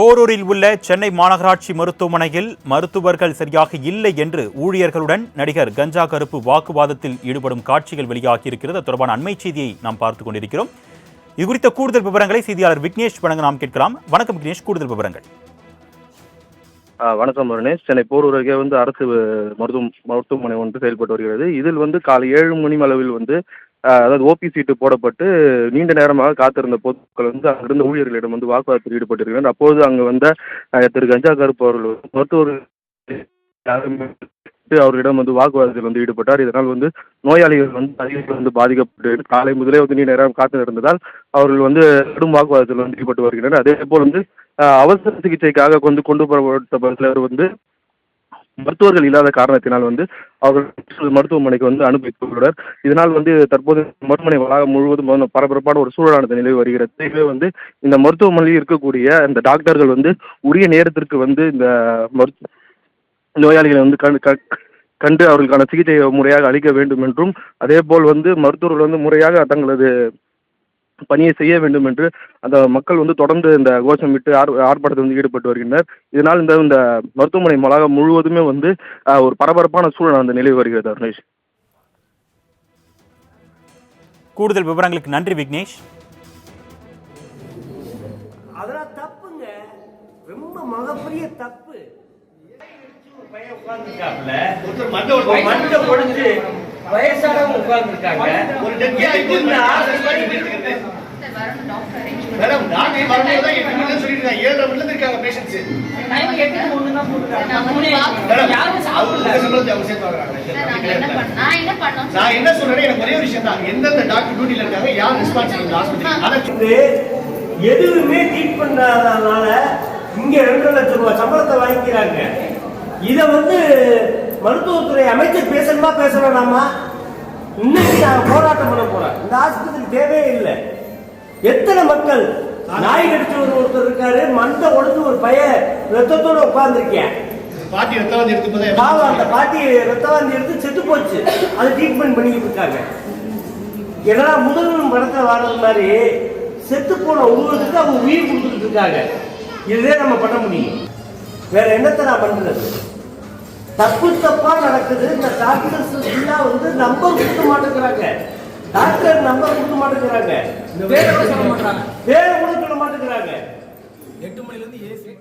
போரூரில் உள்ள சென்னை மாநகராட்சி மருத்துவமனையில் மருத்துவர்கள் சரியாக இல்லை என்று ஊழியர்களுடன் நடிகர் கஞ்சா கருப்பு வாக்குவாதத்தில் ஈடுபடும் காட்சிகள் வெளியாகியிருக்கிறது. தொடர்பான அண்மை செய்தியை நாம் பார்த்துக் கொண்டிருக்கிறோம். இது குறித்த கூடுதல் விவரங்களை செய்தியாளர் விக்னேஷ் வழங்க நாம் கேட்கலாம். வணக்கம் விக்னேஷ் கூடுதல் விவரங்கள். வணக்கம் வருணேஷ் சென்னை போரூர் அருகே வந்து அரசு மருத்துவ மருத்துவமனை ஒன்று செயல்பட்டு வருகிறது. இதில் வந்து காலை ஏழு மணி அளவில் வந்து அதாவது ஓபி சீட்டு போடப்பட்டு நீண்ட நேரமாக காத்திருந்த பொதுமக்கள் வந்து அங்கிருந்த ஊழியர்களிடம் வந்து வாக்குவாதத்தில் ஈடுபட்டிருக்கிறார். அப்போது அங்கு வந்த திரு கஞ்சா கருப்பு அவர்கள் மருத்துவர் அவர்களிடம் வந்து வாக்குவாதத்தில் வந்து ஈடுபட்டார். இதனால் வந்து நோயாளிகள் வந்து அதிகம் வந்து பாதிக்கப்பட்டு காலை முதலே வந்து நீண்ட நேரம் காத்து இருந்ததால் அவர்கள் வந்து கடும் வாக்குவாதத்தில் வந்து ஈடுபட்டு வருகின்றனர். அதே போல் வந்து அவசர சிகிச்சைக்காக கொண்டு கொண்டு போகப்பட்ட பஸ்ல வந்து மருத்துவர்கள் இல்லாத காரணத்தினால் வந்து அவர்கள் மருத்துவமனைக்கு வந்து அனுப்பி வைத்துள்ளனர் இதனால் வந்து தற்போது மருத்துவமனை வளாகம் முழுவதும் வந்து பரபரப்பான ஒரு சூழலானது நிலவி வருகிறது. இதுவே வந்து இந்த மருத்துவமனையில் இருக்கக்கூடிய இந்த டாக்டர்கள் வந்து உரிய நேரத்திற்கு வந்து இந்த மருத்துவ நோயாளிகளை வந்து கண் கண்டு அவர்களுக்கான சிகிச்சை முறையாக அளிக்க வேண்டும் என்றும் அதே போல் வந்து மருத்துவர்கள் வந்து முறையாக தங்களது பணியை செய்ய வேண்டும் என்று அந்த மக்கள் வந்து தொடர்ந்து இந்த கோஷமிட்டு ஆர் ஆர்ப்பாட்டத்தில் வந்து ஈடுபட்டு வருகின்றனர். இதனால் இந்த இந்த மருத்துவமனை வளாகம் முழுவதுமே வந்து ஒரு பரபரப்பான சூழல் அந்த நிலவி வருகிறது அருணேஷ். கூடுதல் விவரங்களுக்கு நன்றி விக்னேஷ். அதெல்லாம் தப்புங்க. ரொம்ப மகப்பெரிய தப்பு. பையன் உட்கார்ந்துருக்காப்புல மண்டை பொடிச்சு வயசானவங்க ஒரு guy எதுக்கு இந்த ஆஸ்பத்திரி மேடம் டாக்டர் வரும்போது தான் எட்டு மணி சொல்லிருக்காங்க ஏழரை மணில இருக்காங்க வாங்குறாங்க. நான் என்ன பண்ணோம்? நான் என்ன சொல்றேன் எனக்கு ஒரே ஒரு விஷயம் தான். எந்தெந்த டாக்டர் டியூட்டில இருக்காங்க யார் ரெஸ்பான்சிபிள் ஆஸ்பத்திரி அதை எதுவுமே ட்ரீட் பண்ணாதனால இங்க ரெண்டு லட்சம் ரூபாய் சம்பளத்தை வாங்கிக்கிறாங்க. இத வந்து மருத்துவத்துறை அமைச்சர் பேசணுமா பேச வேணாமா இன்னைக்கு நான் போராட்டம் பண்ண போறேன். இந்த ஆஸ்பத்திரி தேவையே இல்லை. எத்தனை மக்கள் நாய் கடிச்சு ஒரு ஒருத்தர் இருக்காரு மண்டை உடஞ்சு ஒரு பையன் ரத்தத்தோட உட்கார்ந்துருக்கேன். பாட்டி ரத்தம் எடுத்து பாவம் அந்த பாட்டி ரத்தவாந்தி எடுத்து செத்து போச்சு. அது ட்ரீட்மெண்ட் பண்ணிக்கிட்டு இருக்காங்க. என்னடா முதல்வன் படத்துல வாடுறது மாதிரி செத்து போன உருவத்துக்கு அவங்க உயிர் கொடுத்துட்டு இருக்காங்க. இதுவே நம்ம பண்ண முடியும். வேற என்னத்தை நான் பண்றது? தப்பு தப்பா நடக்குது. இந்த டாக்டர்ஸ் எல்லாம் வந்து நம்பர் கொடுக்க மாட்டேங்கிறாங்க. டாக்டர் நம்பர் கொடுக்க மாட்டேங்கிறாங்க. பேரை கூட சொல்ல மாட்டேங்கிறாங்க. எட்டு மணில இருந்து ஏசி